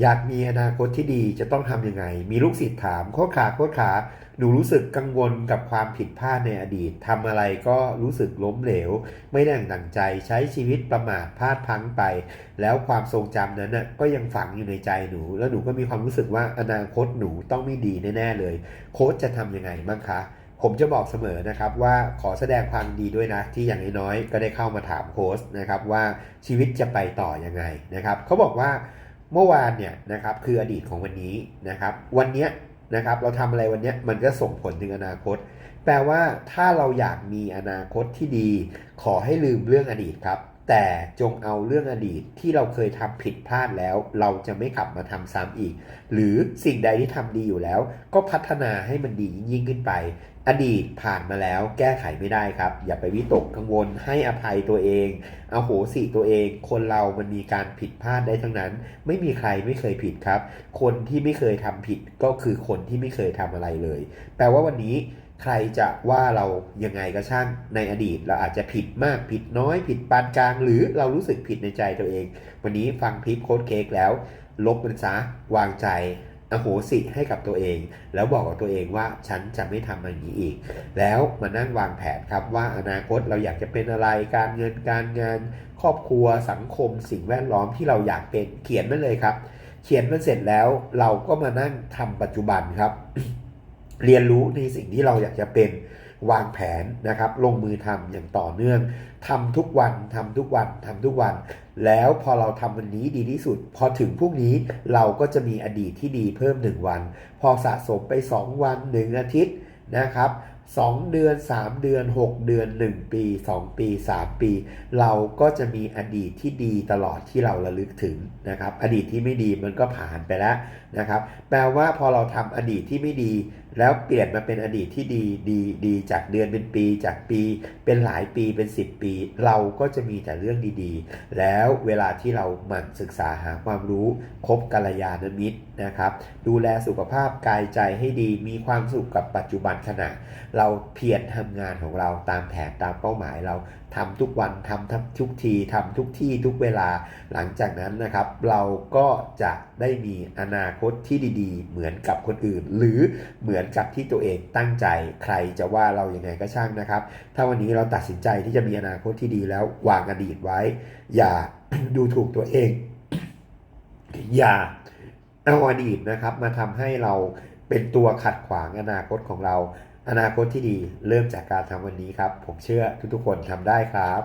อยากมีอนาคตที่ดีจะต้องทำยังไง มีลูกศิษย์ถามโค้ชขาโค้ชขาหนูรู้สึกกังวลกับความผิดพลาดในอดีตทำอะไรก็รู้สึกล้มเหลว ไม่ได้ดั่งใจใช้ชีวิตประมาทพลาดพังไป แล้วความทรงจำนั้นน่ะก็ยังฝังอยู่ในใจหนู แล้วหนูก็มีความรู้สึกว่าอนาคตหนูต้องไม่ดีแน่ๆเลย โค้ชจะทำยังไงบ้างคะผมจะบอกเสมอนะครับว่าขอแสดงความดีด้วยนะ ที่อย่างน้อยๆก็ได้เข้ามาถามโค้ชนะครับว่าชีวิตจะไปต่อยังไงนะครับเขาบอกว่า เมื่อวานเนี่ยนะครับคืออดีตของวันนี้นะครับ วันเนี้ยนะครับเราทำอะไรวันเนี้ยมันก็ส่งผลถึงอนาคต แปลว่าถ้าเราอยากมีอนาคตที่ดี ขอให้ลืมเรื่องอดีตครับ แต่จงเอาเรื่องอดีตที่เราเคยทำผิดพลาดแล้ว เราจะไม่กลับมาทำซ้ำอีก หรือสิ่งใดที่ทำดีอยู่แล้ว ก็พัฒนาให้มันดียิ่งขึ้นไป อดีตผ่านมาแล้วแก้ไขไม่ได้ครับ อย่าไปวิตกกังวลให้อภัยตัวเองเอาโหสิตัวเอง คนเรามันมีการผิดพลาดได้ทั้งนั้น ไม่มีใครไม่เคยผิดครับ คนที่ไม่เคยทำผิดก็คือคนที่ไม่เคยทำอะไรเลย แปลว่าวันนี้ ใครจะว่าเรายังไงก็ช่างในอดีต เราอาจจะผิดมากผิดน้อย ผิดปานกลาง หรือเรารู้สึกผิดในใจตัวเอง วันนี้ฟังคลิปโค้ดเค้กแล้ว ลบมันซะวางใจอโหสิให้กับตัวเอง แล้วบอกกับตัวเองว่าฉันจะไม่ทำอย่างนี้อีก แล้วมานั่งวางแผนครับว่าอนาคตเราอยากจะเป็นอะไรการเงินการงาน ครอบครัวสังคม สิ่งแวดล้อมที่เราอยากเป็นเขียนมันเลยครับ เขียนมันเสร็จแล้วเราก็มานั่งทำปัจจุบันครับ เรียนรู้ในสิ่งที่เราอยากจะเป็นวางแผนนะครับ ลงมือทำอย่างต่อเนื่องทำทุกวันทำทุกวันทำทุกวัน แล้วพอเราทำวันนี้ดีที่สุด พอถึงพรุ่งนี้เราก็จะมีอดีตที่ดีเพิ่ม 1 วัน พอสะสมไป 2 วัน 1 อาทิตย์นะครับ2 เดือน 3 เดือน 6 เดือน 1 ปี 2 ปี 3 ปี เราก็จะมีอดีตที่ดีตลอดที่เราระลึกถึงนะครับ อดีตที่ไม่ดีมันก็ผ่านไปแล้วนะครับ แปลว่าพอเราทำอดีตที่ไม่ดี แล้วเปลี่ยนมาเป็นอดีตที่ดีดีดีจากเดือนเป็นปีจากปี เป็นหลายปีเป็น 10 ปี เราก็จะมีแต่เรื่องดีๆ แล้วเวลาที่เราหมั่นศึกษาหาความรู้คบกัลยาณมิตรนะครับ ดูแลสุขภาพกายใจให้ดีมีความสุขกับปัจจุบันขณะ เราเพียรทำงานของเราตามแผนตามเป้าหมายเราทำทุกวันทำทำทุกทีทำทุกที่ทุกเวลาหลังจากนั้นนะครับ เราก็จะได้มีอนาคตที่ดีๆ เหมือนกับคนอื่น หรือเหมือนกับที่ตัวเองตั้งใจใครจะว่าเราอยัางไงก็ช่างนะครับ ถ้าวันนี้เราตัดสินใจที่จะมีอนาคตที่ดีแล้ววางอดีตไว้ อย่าดูถูกตัวเอง อย่าเอาอดีตนะครับ มาทำให้เราเป็นตัวขัดขวางอนาคตของเรา อนาคตที่ดีเริ่มจากการทำวันนี้ครับ ผมเชื่อทุกๆคนทำได้ครับ